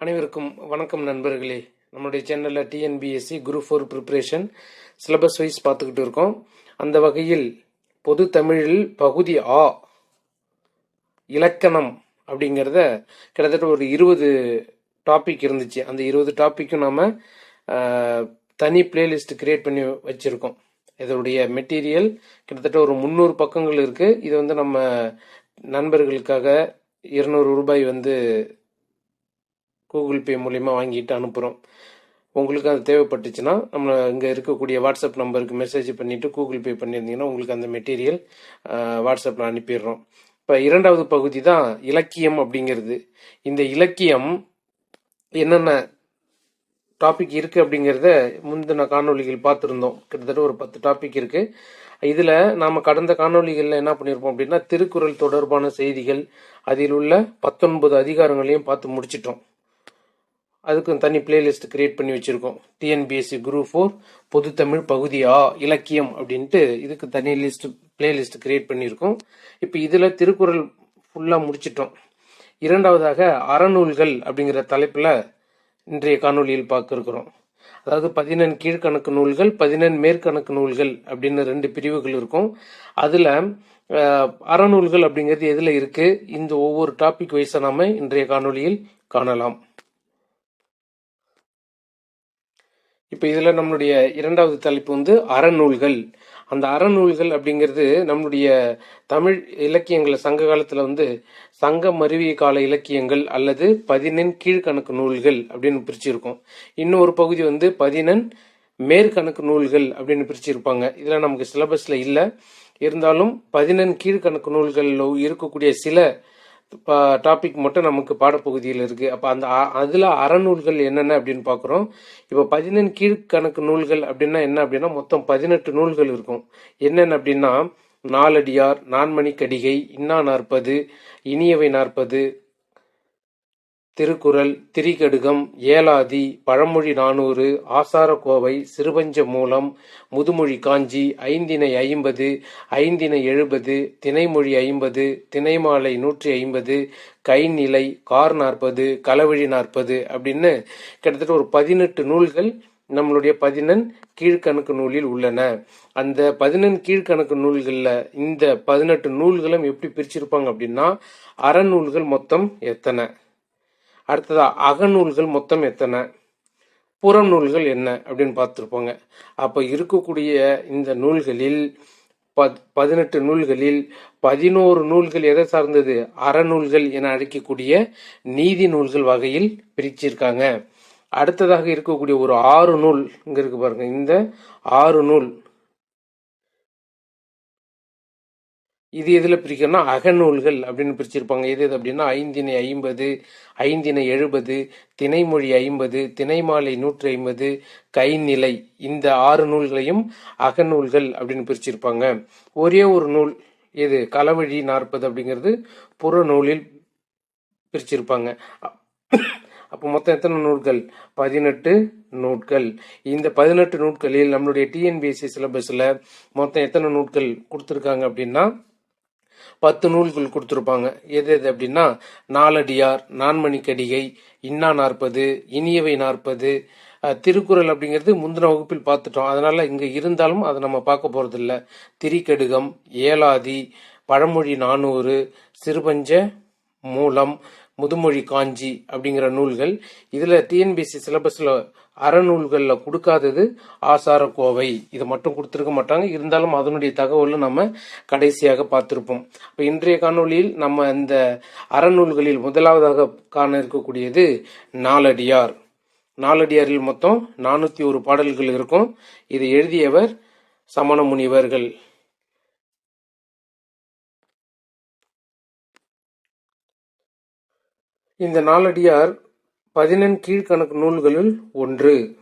அனைவருக்கும் வணக்கம் நண்பர்களே. நம்மளுடைய சேனலில் TNPSC group four preparation syllabus wise பார்த்துக்கிட்டு இருக்கோம். அந்த வகையில் பொது தமிழில் பகுதி ஆ இலக்கணம் அப்படிங்கிறத கிட்டத்தட்ட ஒரு இருபது டாபிக் இருந்துச்சு. அந்த இருபது டாப்பிக்கும் நாம் தனி பிளேலிஸ்ட் கிரியேட் பண்ணி வச்சுருக்கோம். இதனுடைய மெட்டீரியல் கிட்டத்தட்ட ஒரு முந்நூறு பக்கங்கள் இருக்குது இது வந்து நம்ம நண்பர்களுக்காக இருநூறு ரூபாய் வந்து கூகுள் பே மூலிமா வாங்கிட்டு அனுப்புகிறோம் உங்களுக்கு அது தேவைப்பட்டுச்சுன்னா நம்ம இங்கே இருக்கக்கூடிய வாட்ஸ்அப் நம்பருக்கு மெசேஜ் பண்ணிவிட்டு கூகுள் பே பண்ணியிருந்தீங்கன்னா உங்களுக்கு அந்த மெட்டீரியல் வாட்ஸ்அப்பில் அனுப்பிடுறோம். இப்போ இரண்டாவது பகுதி தான் இலக்கியம் அப்படிங்கிறது. இந்த இலக்கியம் என்னென்ன டாபிக் இருக்குது அப்படிங்கிறத முந்தின காணொலிகள் பார்த்துருந்தோம். கிட்டத்தட்ட ஒரு பத்து டாபிக் இருக்குது இதில் நாம் கடந்த காணொலிகளில் என்ன பண்ணியிருப்போம் அப்படின்னா திருக்குறள் தொடர்பான செய்திகள் அதில் உள்ள பத்தொன்பது அதிகாரங்களையும் பார்த்து முடிச்சிட்டோம். அதுக்கும் தனி பிளேலிஸ்ட் கிரியேட் பண்ணி வச்சிருக்கோம். டிஎன்பிஎஸ்சி குரூப் ஃபோர் பொது தமிழ் பகுதி ஆ இலக்கியம் அப்படின்ட்டு இதுக்கு தனி லிஸ்ட் பிளேலிஸ்ட் கிரியேட் பண்ணியிருக்கோம் இப்போ இதில் திருக்குறள் ஃபுல்லாக முடிச்சிட்டோம். இரண்டாவதாக அறநூல்கள் அப்படிங்கிற தலைப்பில் இன்றைய காணொலியில் பார்க்கிருக்கிறோம் அதாவது பதினெண் கீழ்கணக்கு நூல்கள் பதினெண் மேற்கணக்கு நூல்கள் அப்படின்னு ரெண்டு பிரிவுகள் இருக்கும். அதில் அறநூல்கள் அப்படிங்கிறது எதில் இருக்குது இந்த ஒவ்வொரு டாபிக் வைஸை நாம இன்றைய காணொலியில் காணலாம். இப்போ இதில் நம்மளுடைய இரண்டாவது தலைப்பு வந்து அறநூல்கள். அந்த அறநூல்கள் அப்படிங்கிறது நம்மளுடைய தமிழ் இலக்கியங்களை சங்க காலத்தில் வந்து சங்க மருவிய கால இலக்கியங்கள் அல்லது பதினெண் கீழ்கணக்கு நூல்கள் அப்படின்னு பிரிச்சிருக்கோம். இன்னொரு பகுதி வந்து பதினெண் மேற்கணக்கு நூல்கள் அப்படின்னு பிரிச்சிருப்பாங்க. இதில் நமக்கு சிலபஸில் இல்லை. இருந்தாலும் பதினெண் கீழ்கணக்கு நூல்களில் இருக்கக்கூடிய சில டாபிக் மட்டும் நமக்கு பாடப்பகுதியில் இருக்கு. அப்போ அந்த அதில் அறநூல்கள் என்னென்ன அப்படின்னு பார்க்குறோம் இப்போ பதினெண் கீழ்கணக்கு நூல்கள் அப்படின்னா என்ன அப்படின்னா மொத்தம் பதினெட்டு நூல்கள் இருக்கும். என்னென்ன அப்படின்னா நாலடியார் நான்மணி கடிகை இன்னா நாற்பது இனியவை நாற்பது திருக்குறள் திரிகடுகம் ஏலாதி பழமொழி நானூறு ஆசாரக்கோவை சிறுபஞ்ச மூலம் முதுமொழி காஞ்சி ஐந்தினை ஐம்பது ஐந்தினை எழுபது திணைமொழி ஐம்பது திணைமாலை நூற்றி ஐம்பது கைநிலை கார் நாற்பது களவழி நாற்பது அப்படின்னு கிட்டத்தட்ட ஒரு பதினெட்டு நூல்கள் நம்மளுடைய பதினெண் கீழ்கணக்கு நூலில் உள்ளன. அந்த பதினெண் கீழ்கணக்கு நூல்களில் இந்த பதினெட்டு நூல்களும் எப்படி பிரிச்சிருப்பாங்க அப்படின்னா அறநூல்கள் மொத்தம் எத்தனை? அடுத்ததா அகநூல்கள் மொத்தம் எத்தனை? புறநூல்கள் என்ன? அப்படின்னு பார்த்துருப்போங்க. அப்போ இருக்கக்கூடிய இந்த நூல்களில் பத் பதினெட்டு நூல்களில் பதினோரு நூல்கள் எதை சார்ந்தது? அறநூல்கள் என அழைக்கக்கூடிய நீதி நூல்கள் வகையில் பிரிச்சிருக்காங்க. அடுத்ததாக இருக்கக்கூடிய ஒரு ஆறு நூல் இங்கே இருக்கு பாருங்க. இந்த ஆறு நூல் இது எதில் பிரிக்கணும்னா அகநூல்கள் அப்படின்னு பிரிச்சிருப்பாங்க. எது எது அப்படின்னா ஐந்தினை ஐம்பது ஐந்தினை எழுபது திணைமொழி ஐம்பது திணைமாலை நூற்றி ஐம்பது கைநிலை இந்த ஆறு நூல்களையும் அகநூல்கள் அப்படின்னு பிரிச்சிருப்பாங்க. ஒரே ஒரு நூல் எது? களவழி நாற்பது அப்படிங்கிறது புறநூலில் பிரிச்சிருப்பாங்க. அப்போ மொத்தம் எத்தனை நூல்கள்? பதினெட்டு நூட்கள். இந்த பதினெட்டு நூட்களில் நம்மளுடைய டிஎன்பிஎஸ்சி சிலபஸில் மொத்தம் எத்தனை நூட்கள் கொடுத்துருக்காங்க அப்படின்னா பத்து நூல்கள் கொடுத்துருப்பாங்க. எது எது அப்படின்னா நாலடியார் நான்மணிக்கடிகை இன்னா நாற்பது இனியவை நாற்பது திருக்குறள் அப்படிங்கிறது முந்தின வகுப்பில் பார்த்துட்டோம். அதனால இங்க இருந்தாலும் அதை நம்ம பார்க்க போறதில்ல. திரிக்கடுகம் ஏலாதி பழமொழி நானூறு சிறுபஞ்ச மூலம் முதுமொழி காஞ்சி அப்படிங்கிற நூல்கள். இதுல டிஎன்பிசி சிலபஸ்ல அறநூல்களில் கொடுக்காதது ஆசாரக்கோவை. இது இதை மட்டும் கொடுத்துருக்க மாட்டாங்க. இருந்தாலும் அதனுடைய தகவலும் நம்ம கடைசியாக பார்த்துருப்போம். இப்போ இன்றைய காணொலியில் நம்ம இந்த அறநூல்களில் முதலாவதாக காண இருக்கக்கூடியது நாலடியார். நாலடியாரில் மொத்தம் நானூற்றி ஒரு பாடல்கள் இருக்கும். இதை எழுதியவர் சமண முனிவர்கள். இந்த நாலடியார் பதினெண் கீழ்கணக்கு நூல்களுள் ஒன்று.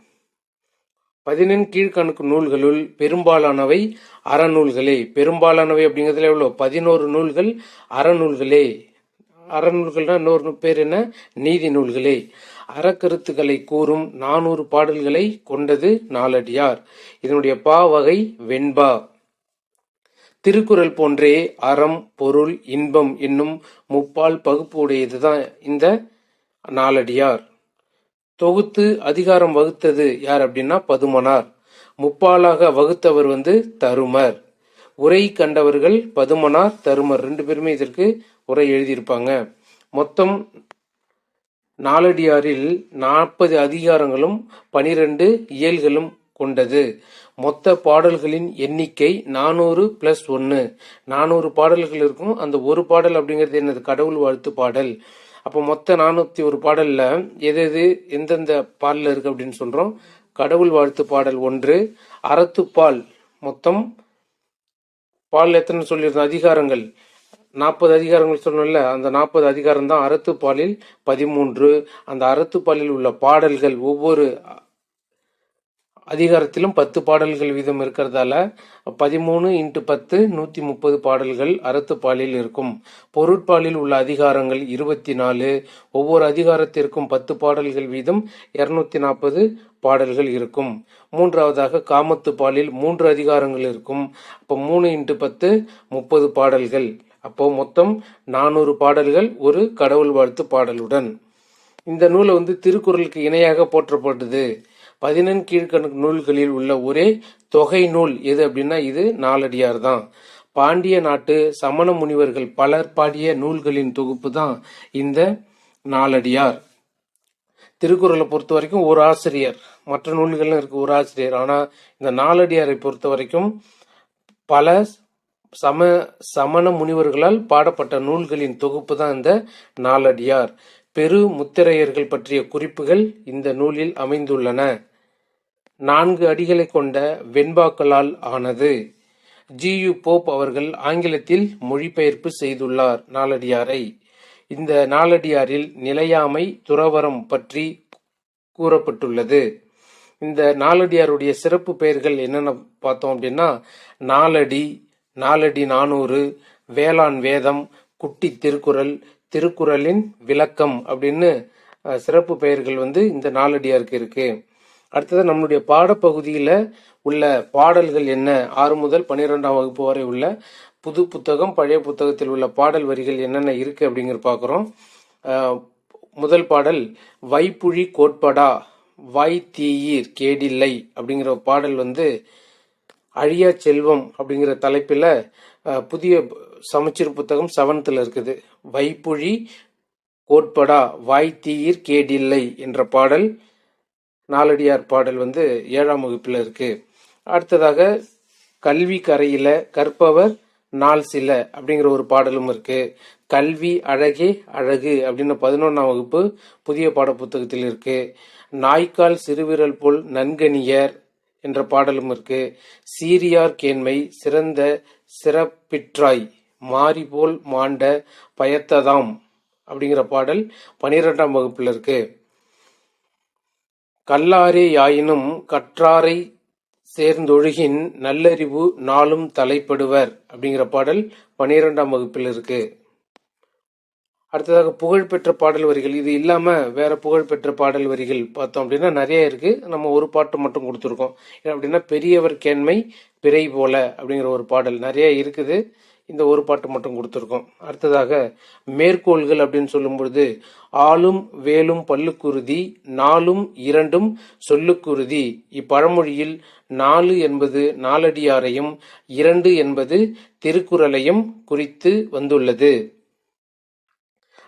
பதினெண் கீழ்கணக்கு நூல்களுள் பெரும்பாலானவை அறநூல்களே. பெரும்பாலானவை அப்படிங்கிறதுல எவ்வளோ? பதினோரு நூல்கள் அறநூல்களே. அறநூல்கள்னா இன்னொரு பேர் என்ன? நீதி நூல்களே. அறக்கருத்துக்களை கூறும் நானூறு பாடல்களை கொண்டது நாலடியார் இதனுடைய பா வகை வெண்பா. திருக்குறள் போன்றே அறம் பொருள் இன்பம் என்னும் முப்பால் பகுப்பு உடையதுதான் இந்த நாலடியார் தொகுத்து அதிகாரம் வகுத்தது யார் அப்படின்னா பதுமனார். முப்பாலாக வகுத்தவர் வந்து தருமர். உரை கண்டவர்கள் பதுமனார் தருமர் ரெண்டு பேருமே இதற்கு உரை எழுதியிருப்பாங்க. மொத்தம் நாலடியாரில் நாற்பது அதிகாரங்களும் பனிரெண்டு இயல்களும் கொண்டது. மொத்த பாடல்களின் எண்ணிக்கை நானூறு பிளஸ் ஒன்று நானூறு பாடல்கள் இருக்கும். அந்த ஒரு பாடல் அப்படிங்கிறது என்னது? கடவுள் வாழ்த்து பாடல். அப்போ மொத்த நானூற்றி ஒரு பாடலில் எது எது எந்தெந்த பாடலில் இருக்குது அப்படின்னு சொல்கிறோம் கடவுள் வாழ்த்து பாடல் ஒன்று அறத்துப்பால் மொத்தம் பால் எத்தனை சொல்லியிருந்தோம்? அதிகாரங்கள். நாற்பது அதிகாரங்கள் சொன்னோம்ல அந்த நாற்பது அதிகாரம் தான் அறத்துப்பாலில் பதிமூன்று. அந்த அறத்துப்பாலில் உள்ள பாடல்கள் ஒவ்வொரு அதிகாரத்திலும் பத்து பாடல்கள் வீதம் இருக்கிறதால பதிமூணு இன்ட்டு பத்து நூற்றி முப்பது பாடல்கள் அறத்துப்பாலில் இருக்கும். பொருட்பாலில் உள்ள அதிகாரங்கள் இருபத்தி நாலு. ஒவ்வொரு அதிகாரத்திற்கும் பத்து பாடல்கள் வீதம் இரநூத்தி நாற்பது பாடல்கள் இருக்கும். மூன்றாவதாக காமத்து பாலில் மூன்று அதிகாரங்கள் இருக்கும். அப்போ மூணு இன்ட்டு பத்து முப்பது பாடல்கள். அப்போ மொத்தம் நானூறு பாடல்கள் ஒரு கடவுள் வாழ்த்து பாடலுடன். இந்த நூலை வந்து திருக்குறளுக்கு இணையாக போற்றப்பட்டது. பதினெண் கீழ்கணக்கு நூல்களில் உள்ள ஒரே தொகை நூல் எது அப்படின்னா இது நாலடியார் தான். பாண்டிய நாட்டு சமண முனிவர்கள் பலர் பாடிய நூல்களின் தொகுப்பு தான் இந்த நாலடியார். திருக்குறளை பொறுத்த வரைக்கும் ஒரு ஆசிரியர் மற்ற நூல்கள்லாம் இருக்கு ஒரு ஆசிரியர். ஆனால் இந்த நாலடியாரை பொறுத்த வரைக்கும் பல சம சமண முனிவர்களால் பாடப்பட்ட நூல்களின் தொகுப்பு தான் இந்த நாலடியார். பெரு முத்திரையர்கள் பற்றிய குறிப்புகள் இந்த நூலில் அமைந்துள்ளன. நான்கு அடிகளை கொண்ட வெண்பாக்களால் ஆனது. ஜி. யு. போப் அவர்கள் ஆங்கிலத்தில் மொழிபெயர்ப்பு செய்துள்ளார் நாலடியாரை இந்த நாலடியாரில் நிலையாமை துறவரம் பற்றி கூறப்பட்டுள்ளது. இந்த நாலடியாருடைய சிறப்பு பெயர்கள் என்னென்ன பார்த்தோம் அப்படின்னா நாலடி நாலடி நானூறு வேளாண் வேதம் குட்டி திருக்குறள் திருக்குறளின் விளக்கம் அப்படின்னு சிறப்பு பெயர்கள் வந்து இந்த நாலடியாருக்கு இருக்கு. அடுத்தது நம்மளுடைய பாடப்பகுதியில் உள்ள பாடல்கள் என்ன? ஆறு முதல் பன்னிரெண்டாம் வகுப்பு வரை உள்ள புது புத்தகம் பழைய புத்தகத்தில் உள்ள பாடல் வரிகள் என்னென்ன இருக்கு அப்படிங்கிற பார்க்குறோம் முதல் பாடல் வைப்புழி கோட்படா வாய் தீயீர் கேடில்லை அப்படிங்கிற பாடல் வந்து அழியா செல்வம் அப்படிங்கிற தலைப்பில் புதிய சமச்சீர் புத்தகம் செவன்த்தில் இருக்குது. வைப்புழி கோட்படா வாய் தீயிர் கேடில்லை என்ற பாடல் நாலடியார் பாடல் வந்து ஏழாம் வகுப்பில் இருக்கு. அடுத்ததாக கல்வி கரையில கற்பவர் நாள் சில அப்படிங்கிற ஒரு பாடலும் இருக்கு. கல்வி அழகே அழகு அப்படின்னு பதினொன்றாம் வகுப்பு புதிய பாடப்புத்தகத்தில் இருக்கு. நாய்க்கால் சிறுவிரல் போல் நன்கனியர் என்ற பாடலும் இருக்கு. சீரியார் கேண்மை சிறந்த சிறப்பிற்றாய் மாறி போல் மாண்ட பயத்ததாம் அப்படிங்கிற பாடல் பனிரெண்டாம் வகுப்பில் இருக்கு. கல்லாரே யாயினும் கற்றாரை சேர்ந்தொழுகின் நல்லறிவு நாளும் தலைப்படுவர் அப்படிங்கிற பாடல் பனிரெண்டாம் வகுப்பில் இருக்கு. அடுத்ததாக புகழ்பெற்ற பாடல் வரிகள். இது இல்லாமல் வேற புகழ்பெற்ற பாடல் வரிகள் பார்த்தோம் அப்படின்னா நிறைய இருக்கு. நம்ம ஒரு பாட்டு மட்டும் கொடுத்துருக்கோம். அப்படின்னா பெரியவர் கேண்மை பிறை போல அப்படிங்கிற ஒரு பாடல் நிறைய இருக்குது. இந்த ஒரு பாட்டு மட்டும் கொடுத்துருக்கோம். அடுத்ததாக மேற்கோள்கள் அப்படின்னு சொல்லும்பொழுது ஆளும் வேலும் பல்லுக்குருதி நாலும் இரண்டும் சொல்லுக்குருதி. இப்பழமொழியில் நாலு என்பது நாலடியாரையும் இரண்டு என்பது திருக்குறளையும் குறித்து வந்துள்ளது.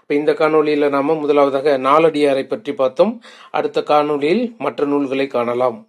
இப்ப இந்த காணொளியில நாம முதலாவதாக நாலடியாரை பற்றி பார்த்தோம். அடுத்த காணொளியில் மற்ற நூல்களை காணலாம்.